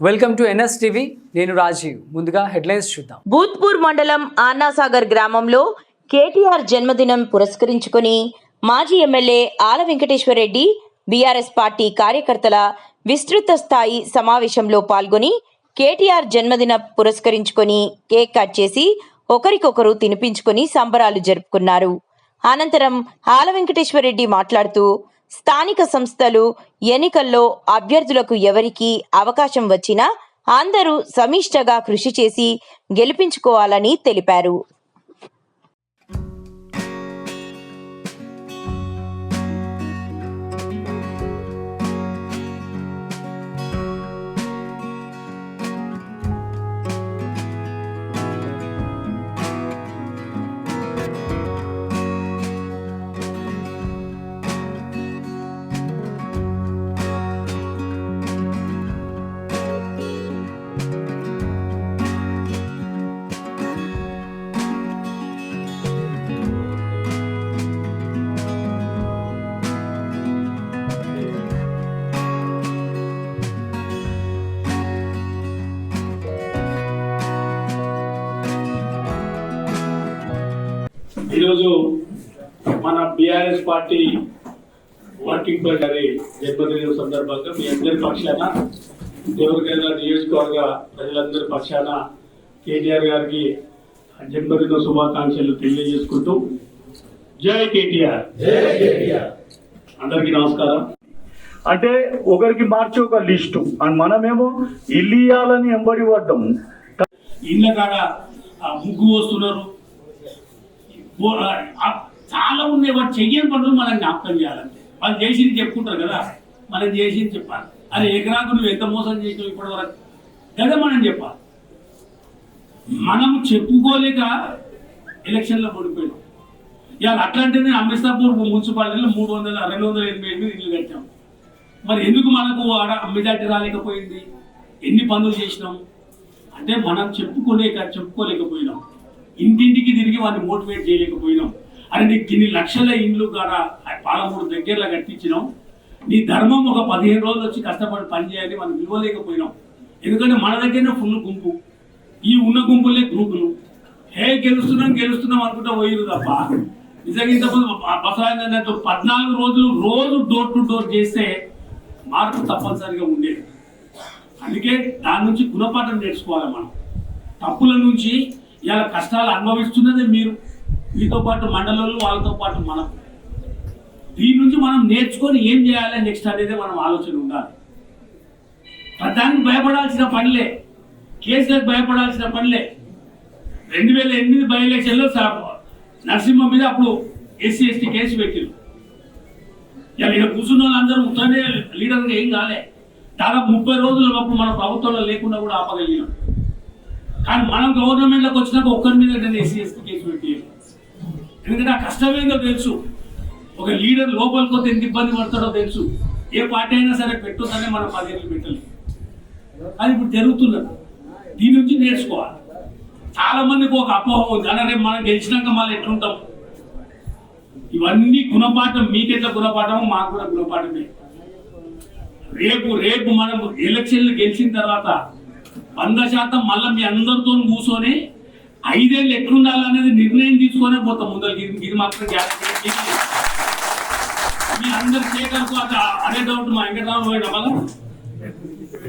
Welcome to NS TV నేను రాజీవ్. ముందుగా headlines చూద్దాం. భూత్పూర్ మండలం ఆన్నాసాగర్ గ్రామంలో కేటీఆర్ జన్మదినం పురస్కరించుకొని మాజీ ఎమ్మెల్యే ఆల వెంకటేశ్వరరెడ్డి బీఆర్ఎస్ పార్టీ కార్యకర్తల విస్తృత స్థాయి సమావేశంలో పాల్గొని కేటీఆర్ జన్మదిన పురస్కరించుకొని కేక్ కట్ చేసి ఒకరికొకరు తినిపించుకొని సంబరాలు జరుపుకున్నారు. అనంతరం ఆల వెంకటేశ్వరరెడ్డి మాట్లాడుతూ స్థానిక సంస్థలు ఎన్నికల్లో అభ్యర్థులకు ఎవరికి అవకాశం వచ్చినా అందరూ సమిష్టగా కృషి చేసి గెలిపించుకోవాలని తెలిపారు. ఈరోజు మన బీఆర్ఎస్ పార్టీ వర్కింగ్ ప్రెసిడెంట్ జన్మదినం సందర్భంగా మీ అందరి పక్షాన దేవరకైనా నియోజకవర్గ ప్రజలందరి పక్షాన కేటీఆర్ గారికి జన్మదిన శుభాకాంక్షలు తెలియజేసుకుంటూ జై కేటీఆర్. అందరికీ నమస్కారం. అంటే ఒకరికి మార్చి ఒక లిస్టు. అండ్ మనమేమో ఇల్లు ఇయ్యాలని ఎంబడి పడ్డాం ఇళ్ళ కాడ ఆ, ముగ్గు వస్తున్నారు చాలా ఉన్నాయి. వాడు చెయ్యని పనులు మనం జ్ఞాపకం చేయాలంటే. వాళ్ళు చేసింది చెప్పుకుంటారు కదా. మనం చేసింది చెప్పాలి. అరే ఎకరాకు నువ్వు ఎంత మోసం చేసినావు ఇప్పటి వరకు? కదా మనం చెప్పాలి. మనం చెప్పుకోలేక ఎలక్షన్లో పడిపోయినాం ఇవాళ అట్లాంటిది అమృతాపూర్ మున్సిపాలిటీలో మూడు వందల రెండు వందల ఎనభై ఎనిమిది ఇల్లు కట్టాం. మరి ఎందుకు మనకు ఆడ మెజార్టీ రాలేకపోయింది? ఎన్ని పనులు చేసినాం? అంటే మనం చెప్పుకోలేక చెప్పుకోలేకపోయినాం. ఇంటింటికి తిరిగి వాడిని మోటివేట్ చేయలేకపోయినాం. అరే నీకు ఇన్ని లక్షల ఇండ్లు కాడ పాలమూడు దగ్గరలో కట్టించినాం. నీ ధర్మం ఒక పదిహేను రోజులు వచ్చి కష్టపడి పని చేయాలి మనం విలువలేకపోయినాం ఎందుకంటే మన దగ్గరనే ఫుల్ గుంపు. ఈ ఉన్న గుంపులే గ్రూపులు. హే గెలుస్తున్నాం గెలుస్తున్నాం అనుకుంటా పోయిరు తప్ప. నిజంగా ఇంతకుముందు బసవాయన పద్నాలుగు రోజులు రోజు డోర్ టు డోర్ చేస్తే మార్పు తప్పనిసరిగా ఉండేది. అందుకే దాని నుంచి గుణపాఠం నేర్చుకోవాలి మనం. తప్పుల నుంచి ఇలా కష్టాలు అనుభవిస్తున్నదే మీరు. మీతో పాటు మండలంలో వాళ్ళతో పాటు మనం దీని నుంచి మనం నేర్చుకొని ఏం చేయాలి నెక్స్ట్ అనేది మనం ఆలోచన ఉండాలి. దానికి భయపడాల్సిన పనిలే. కేసులకు భయపడాల్సిన పనిలే. రెండు వేల ఎనిమిది బై ఎలక్షన్లో నరసింహ మీద అప్పుడు ఎస్సీ ఎస్టీ కేసు పెట్టిరు. ఇలా ఇక్కడ కూర్చున్న వాళ్ళందరూ ఉత్తరే లీడర్గా ఏం కాలే. దాదాపు ముప్పై రోజుల అప్పుడు మన ప్రభుత్వంలో లేకుండా కూడా ఆపగలిగినాం. కానీ మనం గవర్నమెంట్లోకి వచ్చినాక ఒక్కరి మీద ఎస్సీ ఎస్టీ కేసు పెట్టి ఎందుకంటే ఆ కష్టమేందో తెలుసు. ఒక లీడర్ లోపలికి పోతే ఎంత ఇబ్బంది పడతాడో తెలుసు. ఏ పార్టీ అయినా సరే పెట్టొద్దనే మనం పదేళ్ళు పెట్టలేదు. అది ఇప్పుడు జరుగుతున్నది. దీని నుంచి నేర్చుకోవాలి. చాలా మందికి ఒక అపోహ ఉంది. అలా రేపు మనం గెలిచినాక మళ్ళీ ఎట్లుంటాం? ఇవన్నీ గుణపాఠం. మీకెట్లా గుణపాఠం మాకు కూడా గుణపాఠమే. రేపు రేపు మనం ఎలక్షన్లు గెలిచిన తర్వాత వంద శాతం మళ్ళీ మీ అందరితో కూర్చొని ఐదేళ్ళు ఎట్లుండాలనేది నిర్ణయం తీసుకునే పోతాం ముందరికి ఇది- ఇది మాత్రం గ్యారెంటీ. మీ అందరు చేయగలకు అదే డౌట్ మా వెంకటరామ పోయడం మళ్ళీ